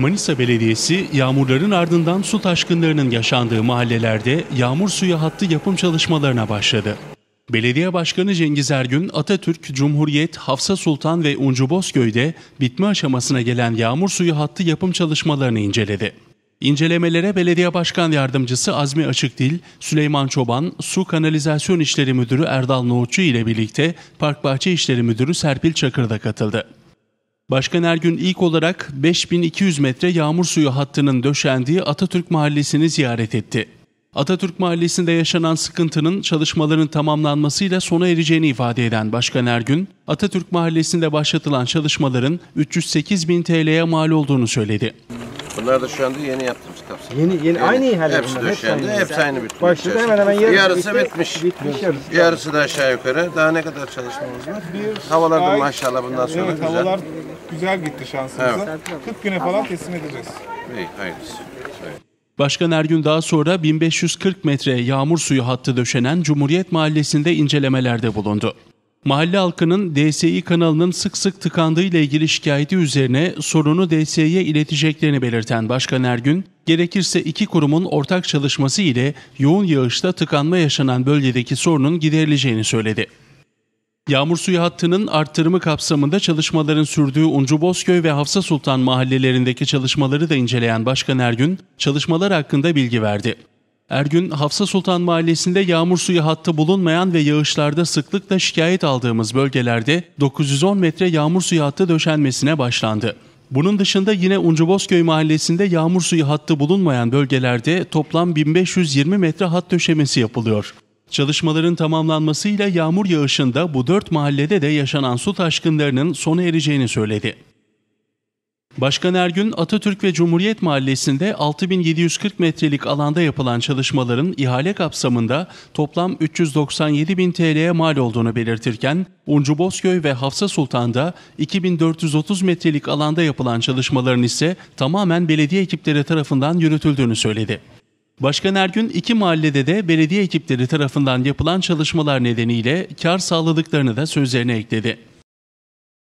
Manisa Belediyesi yağmurların ardından su taşkınlarının yaşandığı mahallelerde yağmur suyu hattı yapım çalışmalarına başladı. Belediye Başkanı Cengiz Ergün, Atatürk, Cumhuriyet, Hafsa Sultan ve Uncu Bozköy'de bitme aşamasına gelen yağmur suyu hattı yapım çalışmalarını inceledi. İncelemelere Belediye Başkan Yardımcısı Azmi Açıkdil, Süleyman Çoban, Su Kanalizasyon İşleri Müdürü Erdal Nohutçu ile birlikte Park Bahçe İşleri Müdürü Serpil Çakır da katıldı. Başkan Ergün ilk olarak 5200 metre yağmur suyu hattının döşendiği Atatürk Mahallesi'ni ziyaret etti. Atatürk Mahallesi'nde yaşanan sıkıntının çalışmaların tamamlanmasıyla sona ereceğini ifade eden Başkan Ergün, Atatürk Mahallesi'nde başlatılan çalışmaların 308 bin TL'ye mal olduğunu söyledi. Bunlar da şu anda yeni yaptığımız kapsam. Yeni yeni aynı ihale Hepsi bunlar. döşendi, aynı. hepsi aynı bitmiş. Başladı hemen hemen yarısı, Yarısı bitti, bitmiş. Bitmiş yarısı. Yarısı da aşağı yukarı. Daha ne kadar çalışmamız var? Havalar da maşallah bundan sonra Evet güzel. havalar güzel gitti şansımıza. 40 güne falan teslim edeceğiz. İyi, hayırlısı. Başkan Ergün daha sonra 1540 metre yağmur suyu hattı döşenen Cumhuriyet Mahallesi'nde incelemelerde bulundu. Mahalle halkının DSİ kanalının sık sık tıkandığı ile ilgili şikayeti üzerine sorunu DSİ'ye ileteceklerini belirten Başkan Ergün, gerekirse iki kurumun ortak çalışması ile yoğun yağışta tıkanma yaşanan bölgedeki sorunun giderileceğini söyledi. Yağmur suyu hattının arttırımı kapsamında çalışmaların sürdüğü Uncu Bozköy ve Hafsa Sultan mahallelerindeki çalışmaları da inceleyen Başkan Ergün, çalışmalar hakkında bilgi verdi. Ergün, Hafsa Sultan Mahallesi'nde yağmur suyu hattı bulunmayan ve yağışlarda sıklıkla şikayet aldığımız bölgelerde 910 metre yağmur suyu hattı döşenmesine başlandı. Bunun dışında yine Uncu Bozköy Mahallesi'nde yağmur suyu hattı bulunmayan bölgelerde toplam 1520 metre hat döşemesi yapılıyor. Çalışmaların tamamlanmasıyla yağmur yağışında bu dört mahallede de yaşanan su taşkınlarının sona ereceğini söyledi. Başkan Ergün, Atatürk ve Cumhuriyet Mahallesi'nde 6740 metrelik alanda yapılan çalışmaların ihale kapsamında toplam 397 bin TL'ye mal olduğunu belirtirken, Uncu Bozköy ve Hafsa Sultan'da 2430 metrelik alanda yapılan çalışmaların ise tamamen belediye ekipleri tarafından yürütüldüğünü söyledi. Başkan Ergün iki mahallede de belediye ekipleri tarafından yapılan çalışmalar nedeniyle kar sağladıklarını da sözlerine ekledi.